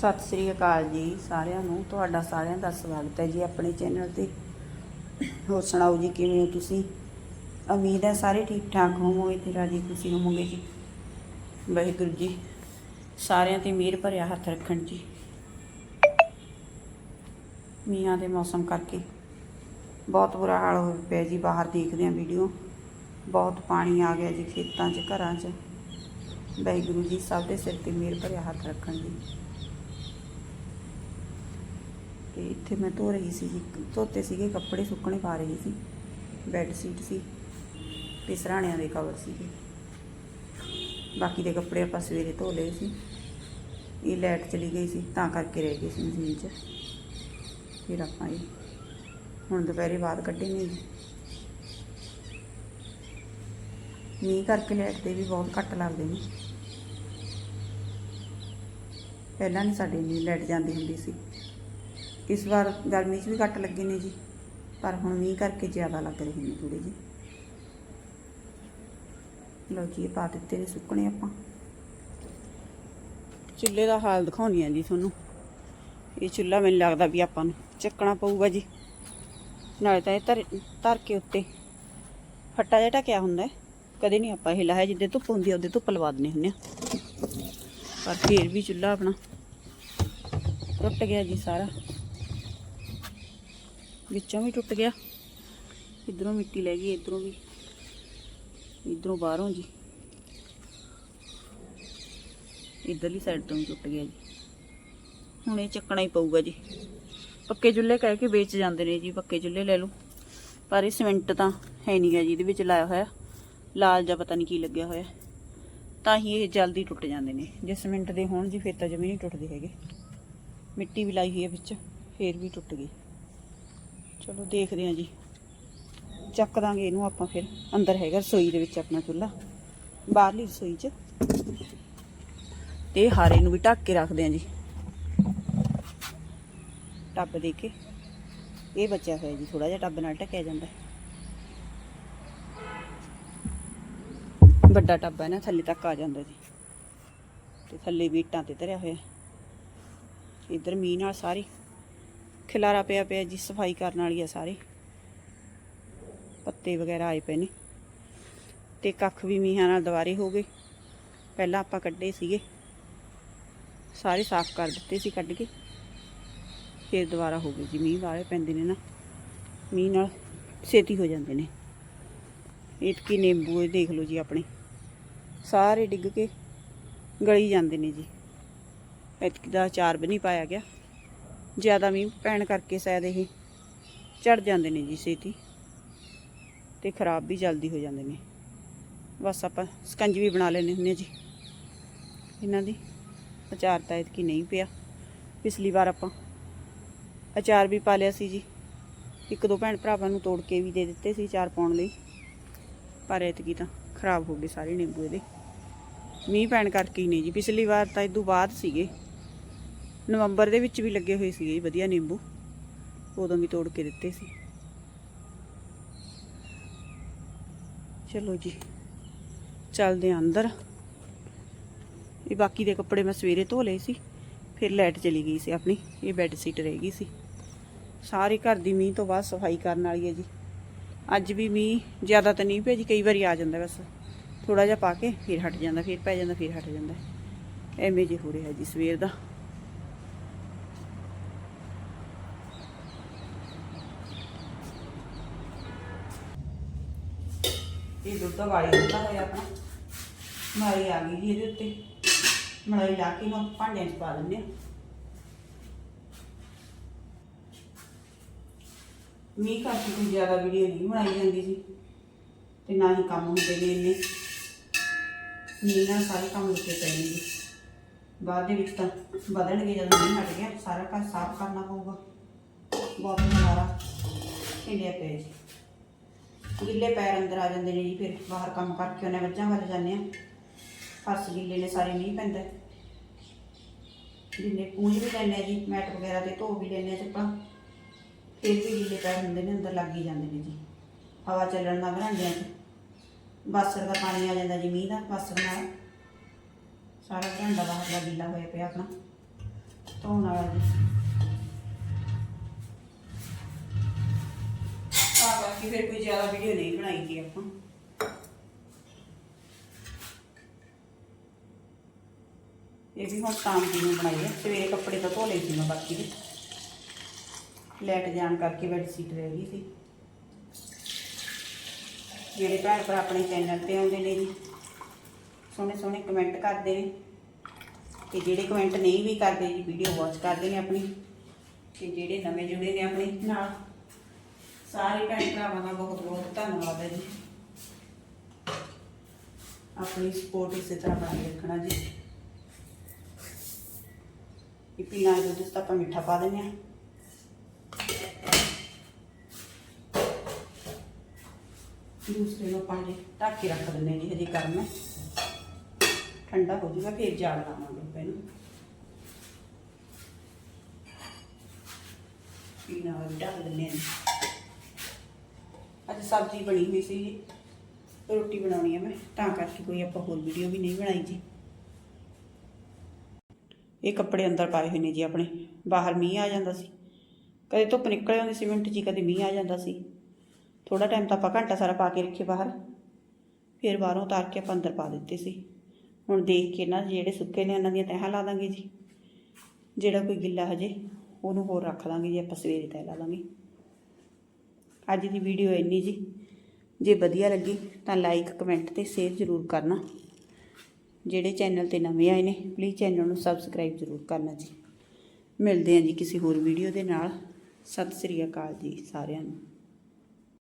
ਸਤਿ ਸ੍ਰੀ ਅਕਾਲ ਜੀ ਸਾਰਿਆਂ ਨੂੰ। ਤੁਹਾਡਾ ਸਾਰਿਆਂ ਦਾ ਸਵਾਗਤ ਹੈ ਜੀ ਆਪਣੇ ਚੈਨਲ ਤੇ। ਹੋਰ ਸੁਣਾਓ ਜੀ, ਕਿਵੇਂ ਹੋ ਤੁਸੀਂ? ਉਮੀਦ ਹੈ ਸਾਰੇ ਠੀਕ ਠਾਕ ਹੋਵੋਗੇ ਤੇ ਰਾਜੀ ਖੁਸ਼ੀ ਹੋਵੋਗੇ ਜੀ। ਵਾਹਿਗੁਰੂ ਜੀ, ਸਾਰਿਆਂ ਤੇ ਮਿਹਰ ਭਰਿਆ ਹੱਥ ਰੱਖਣ ਜੀ। ਮੀਆਂ ਦੇ ਮੌਸਮ ਕਰਕੇ ਬਹੁਤ ਬੁਰਾ ਹਾਲ ਹੋ ਪਿਆ ਜੀ, ਬਾਹਰ ਦੇਖਦੇ ਆਂ ਵੀਡੀਓ ਬਹੁਤ ਪਾਣੀ ਆ ਗਿਆ ਜੀ ਖੇਤਾਂ 'ਚ, ਘਰਾਂ 'ਚ। ਵਾਹਿਗੁਰੂ ਜੀ, ਸਭ ਦੇ ਸਿਰ ਤੇ ਮਿਹਰ ਭਰਿਆ ਹੱਥ ਰੱਖਣ ਜੀ। ਤੇ ਇੱਥੇ ਮੈਂ ਧੋ ਰਹੀ ਸੀ ਧੋਤੇ ਸੀਗੇ, ਕੱਪੜੇ ਸੁੱਕਣੇ ਪਾ ਰਹੀ ਸੀ। ਬੈੱਡ ਸ਼ੀਟ ਸੀ ਤੇ ਸਰਾਣਿਆਂ ਦੇ ਕਵਰ ਸੀਗੇ। ਬਾਕੀ ਦੇ ਕੱਪੜੇ ਆਪਾਂ ਸਵੇਰੇ ਧੋ ਲਏ ਸੀ। ਇਹ ਲਾਈਟ ਚਲੀ ਗਈ ਸੀ, ਤਾਂ ਕਰਕੇ ਰਹਿ ਗਏ ਸੀ ਮਸ਼ੀਨ 'ਚ। ਫਿਰ ਆਪਾਂ ਇਹ ਹੁਣ ਦੁਪਹਿਰੇ ਬਾਅਦ ਕੱਢੇ ਨੇ ਜੀ। ਮੀਂਹ ਕਰਕੇ ਲਾਈਟ ਦੇ ਵੀ ਬਹੁਤ ਘੱਟ ਲੱਗਦੇ ਨੇ। ਪਹਿਲਾਂ ਨਹੀਂ ਸਾਡੇ ਨਹੀਂ ਲਾਈਟ ਜਾਂਦੀ ਹੁੰਦੀ ਸੀ। ਇਸ ਵਾਰ ਗਰਮੀ 'ਚ ਵੀ ਘੱਟ ਲੱਗੇ ਨੇ ਜੀ, ਪਰ ਹੁਣ ਮੀਂਹ ਕਰਕੇ ਜ਼ਿਆਦਾ ਲੱਗ ਰਹੇ ਨੇ ਥੋੜੇ ਜੀ ਲਓ ਜੀ ਪਾ ਦਿੱਤੇ ਨੇ ਸੁੱਕਣੇ ਆਪਾਂ। ਚੁੱਲ੍ਹੇ ਦਾ ਹਾਲ ਦਿਖਾਉਣੀ ਆ ਜੀ ਤੁਹਾਨੂੰ। ਇਹ ਚੁੱਲ੍ਹਾ ਮੈਨੂੰ ਲੱਗਦਾ ਵੀ ਆਪਾਂ ਨੂੰ ਚੱਕਣਾ ਪਊਗਾ ਜੀ। ਨਾਲੇ ਤਾਂ ਇਹ ਧਰ ਧਰ ਕੇ ਉੱਤੇ ਫੱਟਾ ਜਿਹਾ ਢਕਿਆ ਹੁੰਦਾ ਕਦੇ ਨਹੀਂ ਆਪਾਂ ਇਹ ਲਾਇਆ, ਜਿੱਦੇ ਧੁੱਪ ਹੁੰਦੀ ਆ, ਉਹਦੇ ਧੁੱਪ ਲਵਾ ਦਿੰਦੇ ਹੁੰਦੇ ਆ। ਪਰ ਫੇਰ ਵੀ ਚੁੱਲ੍ਹਾ ਆਪਣਾ ਟੁੱਟ ਗਿਆ ਜੀ ਸਾਰਾ। ਵਿੱਚੋਂ ਵੀ ਟੁੱਟ ਗਿਆ। ਇਧਰੋਂ ਮਿੱਟੀ ਲੈ ਗਈ, ਇਧਰੋਂ ਵੀ। ਇਧਰੋਂ ਬਾਹਰੋਂ ਜੀ। ਇਧਰਲੀ ਸਾਈਡ ਤੋਂ ਵੀ ਟੁੱਟ ਗਿਆ ਜੀ। ਹੁਣ ਇਹ ਚੱਕਣਾ ਹੀ ਪਊਗਾ ਜੀ। ਪੱਕੇ ਚੁੱਲ੍ਹੇ ਕਹਿ ਕੇ ਵੇਚ ਜਾਂਦੇ ਨੇ ਜੀ, ਪੱਕੇ ਚੁੱਲ੍ਹੇ ਲੈ ਲਓ। ਪਰ ਇਹ ਸਿਮੈਂਟ ਤਾਂ ਹੈ ਨਹੀਂ ਨਹੀਂਗਾ ਜੀ, ਇਹਦੇ ਵਿੱਚ ਲਾਇਆ ਹੋਇਆ। ਲਾਲ ਜਾਂ ਪਤਾ ਨਹੀਂ ਕੀ ਲੱਗਿਆ ਹੋਇਆ। ਤਾਂ ਹੀ ਇਹ ਜਲਦੀ ਟੁੱਟ ਜਾਂਦੇ ਨੇ। ਜੇ ਸਿਮੈਂਟ ਦੇ ਹੋਣ ਜੀ, ਫਿਰ ਤਾਂ ਜਮੀ ਨਹੀਂ ਟੁੱਟਦੇ ਹੈਗੇ। ਮਿੱਟੀ ਵੀ ਲਾਈ ਹੋਈ ਹੈ ਵਿੱਚ, ਫੇਰ ਵੀ ਟੁੱਟ ਗਈ। ਚਲੋ ਦੇਖਦੇ ਹਾਂ ਜੀ। ਚੱਕ ਦਾਂਗੇ ਇਹਨੂੰ ਆਪਾਂ ਫਿਰ। ਅੰਦਰ ਹੈਗਾ ਰਸੋਈ ਦੇ ਵਿੱਚ ਆਪਣਾ ਚੁੱਲ੍ਹਾ। ਬਾਹਰਲੀ ਰਸੋਈ 'ਚ। ਤੇ ਹਾਰੇ ਨੂੰ ਵੀ ਢੱਕ ਕੇ ਰੱਖਦੇ ਹਾਂ ਜੀ। ਟੱਬ ਦੇ ਕੇ। ਇਹ ਬਚਿਆ ਹੋਇਆ ਜੀ ਥੋੜਾ ਜਿਹਾ ਟੱਬ ਨਾਲ ਢੱਕਿਆ ਜਾਂਦਾ ਵੱਡਾ ਟੱਬ ਹੈ ਨਾ, ਥੱਲੇ ਤੱਕ ਆ ਜਾਂਦਾ ਜੀ। ਤੇ ਥੱਲੇ ਵੀ ਇੱਟਾਂ ਤੇ ਧਰਿਆ ਹੋਇਆ। ਇੱਧਰ ਮੀਂਹ ਨਾਲ ਸਾਰੀ। ਖਿਲਾਰਾ ਪਿਆ ਪਿਆ ਜੀ, ਸਫ਼ਾਈ ਕਰਨ ਵਾਲੀ ਆ ਸਾਰੇ। ਪੱਤੇ ਵਗੈਰਾ ਆਏ ਪਏ ਨੇ। ਤੇ ਕੱਖ ਵੀ ਮੀਂਹਾਂ ਨਾਲ ਦੁਬਾਰੇ ਹੋ ਗਏ। ਪਹਿਲਾਂ ਆਪਾਂ ਕੱਢੇ ਸੀਗੇ। ਸਾਰੇ ਸਾਫ਼ ਕਰ ਦਿੱਤੇ ਸੀ ਕੱਢ ਕੇ। ਫਿਰ ਦੁਬਾਰਾ ਹੋ ਗਏ ਜੀ, ਮੀਂਹ ਵਾਲੇ ਪੈਂਦੇ ਨੇ ਨਾ। ਮੀਂਹ ਨਾਲ ਛੇਤੀ ਹੋ ਜਾਂਦੇ ਨੇ। ਇਤਕੀ ਨਿੰਬੂ ਇਹ ਦੇਖ ਲਓ ਜੀ ਆਪਣੇ। ਸਾਰੇ ਡਿੱਗ ਕੇ ਗਲੀ ਜਾਂਦੇ ਨੇ ਜੀ। ਇਤਕੀ ਦਾ ਅਚਾਰ ਵੀ ਨਹੀਂ ਪਾਇਆ ਗਿਆ। ਜ਼ਿਆਦਾ ਮੀਂਹ ਪੈਣ ਕਰਕੇ ਸ਼ਾਇਦ ਇਹ ਝੜ ਜਾਂਦੇ ਨੇ ਜੀ ਛੇਤੀ ਤੇ ਖਰਾਬ ਵੀ ਜਲਦੀ ਹੋ ਜਾਂਦੇ ਨੇ। ਬਸ ਆਪਾਂ ਸਕੰਜ ਵੀ ਬਣਾ ਲੈਣੇ ਹੁੰਦੇ ਹਾਂ ਜੀ। ਇਹਨਾਂ ਦੀ ਅਚਾਰ ਤਾਂ ਇਤਕੀ ਨਹੀਂ ਪਿਆ। ਪਿਛਲੀ ਵਾਰ ਆਪਾਂ ਅਚਾਰ ਵੀ ਪਾ ਲਿਆ ਸੀ ਜੀ। ਇੱਕ ਦੋ ਭੈਣ ਭਰਾਵਾਂ ਨੂੰ ਤੋੜ ਕੇ ਵੀ ਦੇ ਦਿੱਤੇ ਸੀ ਅਚਾਰ ਪਾਉਣ ਲਈ। ਪਰ ਐਤਕੀ ਤਾਂ ਖਰਾਬ ਹੋ ਗਏ ਸਾਰੇ ਨਿੰਬੂ ਇਹਦੇ। ਮੀਂਹ ਪੈਣ ਕਰਕੇ ਹੀ ਨਹੀਂ ਜੀ। ਪਿਛਲੀ ਵਾਰ ਤਾਂ ਇਦੋਂ ਬਾਅਦ ਸੀਗੇ। ਨਵੰਬਰ ਦੇ ਵਿੱਚ ਵੀ ਲੱਗੇ ਹੋਏ ਸੀਗੇ ਜੀ, ਵਧੀਆ ਨਿੰਬੂ। ਉਦੋਂ ਵੀ ਤੋੜ ਕੇ ਦਿੱਤੇ ਸੀ। ਚਲੋ ਜੀ, ਚੱਲਦੇ ਆਂ ਅੰਦਰ। ਇਹ ਬਾਕੀ ਦੇ ਕੱਪੜੇ ਮੈਂ ਸਵੇਰੇ ਧੋ ਲਏ ਸੀ, ਫਿਰ ਲਾਈਟ ਚਲੀ ਗਈ ਸੀ ਆਪਣੀ, ਇਹ ਬੈੱਡ ਸ਼ੀਟ ਰਹਿ ਗਈ ਸੀ। ਸਾਰੇ ਘਰ ਦੀ ਮੀਂਹ ਤੋਂ ਬਾਅਦ ਸਫ਼ਾਈ ਕਰਨ ਵਾਲੀ ਹੈ ਜੀ। ਅੱਜ ਵੀ ਮੀਂਹ ਜ਼ਿਆਦਾ ਤਾਂ ਨਹੀਂ ਪਿਆ ਜੀ, ਕਈ ਵਾਰੀ ਆ ਜਾਂਦਾ ਬਸ। ਥੋੜਾ ਜਿਹਾ ਪਾ ਕੇ ਫਿਰ ਹਟ ਜਾਂਦਾ, ਫਿਰ ਪੈ ਜਾਂਦਾ, ਫਿਰ ਹਟ ਜਾਂਦਾ। ਐਵੇਂ ਜੇ ਹੋ ਰਿਹਾ ਜੀ ਸਵੇਰ ਦਾ। ਇਹ ਦੁੱਧ ਵਾਲੀ ਹੁੰਦਾ ਹੋਇਆ ਆਪਣਾ। ਮਲਾਈ ਆ ਗਈ ਜੀ ਇਹਦੇ ਉੱਤੇ। ਮਲਾਈ ਲਾ ਕੇ ਨੂੰ ਭਾਂਡਿਆਂ 'ਚ ਪਾ ਦਿੰਦੇ ਆ। ਮੀਂਹ ਕਰਕੇ ਕੋਈ ਜ਼ਿਆਦਾ ਵੀਡੀਓ ਨਹੀਂ ਬਣਾਈ ਜਾਂਦੀ ਸੀ। ਤੇ ਨਾ ਹੀ ਕੰਮ ਹੁੰਦੇ ਨੇ ਇੰਨੇ। ਮੀਂਹ ਨਾਲ ਸਾਰੇ ਕੰਮ ਰੁਕੇ ਪਏ ਨੇ। ਜੀ ਬਾਅਦ ਦੇ ਵਿੱਚ ਤਾਂ ਵਧਣਗੇ ਜਦੋਂ ਮੀਂਹ ਹਟ ਗਿਆ। ਸਾਰਾ ਘਰ ਸਾਫ਼ ਕਰਨਾ ਪਊਗਾ। ਬਹੁਤ ਮਾਰਾ ਹਿੱਲਿਆ ਪਿਆ ਜੀ। ਗਿੱਲੇ ਪੈਰ ਅੰਦਰ ਆ ਜਾਂਦੇ ਨੇ ਜੀ, ਫਿਰ ਬਾਹਰ ਕੰਮ ਕਰਕੇ ਉਹਨੇ ਵੱਜਾਂ ਵੱਲ ਜਾਂਦੇ ਆ। ਫਰਸ਼ ਗਿੱਲੇ ਨੇ ਸਾਰੇ ਮੀਂਹ ਪੈਂਦਾ। ਜਿੰਨੇ ਪੂੰਝ ਵੀ ਲੈਂਦੇ ਜੀ, ਮੈਟ ਵਗੈਰਾ ਤੇ ਧੋ ਵੀ ਲੈਂਦੇ ਆ ਚੱਪਲਾਂ ਫਿਰ ਵੀ ਗਿੱਲੇ ਪੈਰ ਹੁੰਦੇ ਨੇ, ਅੰਦਰ ਲੱਗ ਹੀ ਜਾਂਦੇ ਨੇ ਜੀ। ਹਵਾ ਚੱਲਣ ਨਾਲ ਘਰਾਂਡਿਆਂ 'ਚ ਬਾਸਰ ਦਾ ਪਾਣੀ ਆ ਜਾਂਦਾ ਜੀ ਮੀਂਹ ਦਾ, ਬਾਸਰ ਨਾਲ। ਸਾਰਾ ਘਰਾਂਡਾ ਬਾਹਰ ਦਾ ਗਿੱਲਾ ਹੋਇਆ ਪਿਆ ਆਪਣਾ। ਧੋਣ ਵਾਲਾ ਜੀ। ਤਾਂ ਕਰਕੇ ਫਿਰ ਕੋਈ ਜ਼ਿਆਦਾ ਵੀਡੀਓ ਨਹੀਂ ਬਣਾਈ ਜੀ ਆਪਾਂ। ਇਹ ਵੀ ਹੁਣ ਸ਼ਾਮ ਦੀ ਨੂੰ ਬਣਾਈ ਹੈ, ਸਵੇਰੇ ਕੱਪੜੇ ਤਾਂ ਧੋ ਲਏ ਸੀ ਮੈਂ ਬਾਕੀ ਦੇ। ਲੈਟ ਜਾਣ ਕਰਕੇ ਬੈੱਡ ਸ਼ੀਟ ਰਹਿ ਗਈ ਸੀ। ਜਿਹੜੇ ਭੈਣ ਭਰਾ ਆਪਣੇ ਚੈਨਲ ਤੇ ਆਉਂਦੇ ਨੇ ਜੀ। ਸੋਹਣੇ ਸੋਹਣੇ ਕਮੈਂਟ ਕਰਦੇ ਨੇ। ਤੇ ਜਿਹੜੇ ਕਮੈਂਟ ਨਹੀਂ ਵੀ ਕਰਦੇ ਜੀ ਵੀਡੀਓ ਵਾਚ ਕਰਦੇ ਨੇ ਆਪਣੀ। ਤੇ ਜਿਹੜੇ ਨਵੇਂ ਜੁੜੇ ਨੇ ਆਪਣੇ ਨਾਲ। ਸਾਰੇ ਭੈਣ ਭਰਾਵਾਂ ਦਾ ਬਹੁਤ ਬਹੁਤ ਧੰਨਵਾਦ ਹੈ ਜੀ। ਆਪਣੀ ਸਪੋਰਟ ਇਸੇ ਤਰ੍ਹਾਂ ਬਣਾਈ ਰੱਖਣਾ ਜੀ। ਇਹ ਪੀਣਾ ਹੈ ਦੁੱਧ 'ਚ ਤਾਂ ਆਪਾਂ ਮਿੱਠਾ ਪਾ ਦਿੰਦੇ ਹਾਂ। ਦੂਸਰੇ ਨੂੰ ਪਾਣੀ ਢੱਕ ਕੇ ਰੱਖ ਦਿੰਦੇ ਹਾਂ ਜੀ, ਹਜੇ ਗਰਮ ਹੈ। ਠੰਡਾ ਹੋ ਜਾਊਗਾ, ਫਿਰ ਜਾਲ ਲਾਵਾਂਗੇ ਆਪਾਂ ਇਹਨੂੰ। ਪੀਣਾ ਵਾਲੀ ਢੱਕ ਦਿੰਦੇ ਹਾਂ ਜੀ। ਅੱਜ ਸਬਜ਼ੀ ਬਣੀ ਹੋਈ ਸੀ। ਜੀ ਰੋਟੀ ਬਣਾਉਣੀ ਹੈ ਮੈਂ ਤਾਂ ਕਰਕੇ ਕੋਈ ਆਪਾਂ ਹੋਰ ਵੀਡੀਓ ਵੀ ਨਹੀਂ ਬਣਾਈ ਜੀ। ਇਹ ਕੱਪੜੇ ਅੰਦਰ ਪਾਏ ਹੋਏ ਨੇ ਜੀ ਆਪਣੇ ਬਾਹਰ ਮੀਂਹ ਆ ਜਾਂਦਾ ਸੀ। ਕਦੇ ਧੁੱਪ ਨਿਕਲ ਆਉਂਦੀ ਸੀ ਮਿੰਟ 'ਚ ਹੀ, ਕਦੇ ਮੀਂਹ ਆ ਜਾਂਦਾ ਸੀ। ਥੋੜਾ ਟਾਈਮ ਤਾਂ ਆਪਾਂ ਘੰਟਾ ਸਾਰਾ ਪਾ ਕੇ ਰੱਖੇ ਬਾਹਰ। ਫਿਰ ਬਾਹਰੋਂ ਉਤਾਰ ਕੇ ਆਪਾਂ ਅੰਦਰ ਪਾ ਦਿੱਤੇ ਸੀ। ਹੁਣ ਦੇਖ ਕੇ ਨਾ ਜਿਹੜੇ ਸੁੱਕੇ ਨੇ ਉਹਨਾਂ ਦੀਆਂ ਤਹਿਾਂ ਲਾ ਦਾਂਗੇ ਜੀ। ਜਿਹੜਾ ਕੋਈ ਗਿੱਲਾ ਹਜੇ ਉਹਨੂੰ ਹੋਰ ਰੱਖ ਦਾਂਗੇ ਜੀ ਆਪਾਂ ਸਵੇਰੇ ਤਹਿ ਲਾ ਦਾਂਗੇ ਅੱਜ ਦੀ ਵੀਡੀਓ ਇੰਨੀ ਜੀ। ਜੇ ਵਧੀਆ ਲੱਗੀ ਤਾਂ ਲਾਈਕ ਕਮੈਂਟ ਤੇ ਸ਼ੇਅਰ ਜ਼ਰੂਰ ਕਰਨਾ। ਜਿਹੜੇ ਚੈਨਲ ਤੇ ਨਵੇਂ ਆਏ ਨੇ ਪਲੀਜ਼ ਚੈਨਲ ਨੂੰ ਸਬਸਕ੍ਰਾਈਬ ਜ਼ਰੂਰ ਕਰਨਾ ਜੀ। ਮਿਲਦੇ ਹਾਂ ਜੀ ਕਿਸੇ ਹੋਰ ਵੀਡੀਓ ਦੇ ਨਾਲ। ਸਤਿ ਸ੍ਰੀ ਅਕਾਲ ਜੀ ਸਾਰਿਆਂ ਨੂੰ।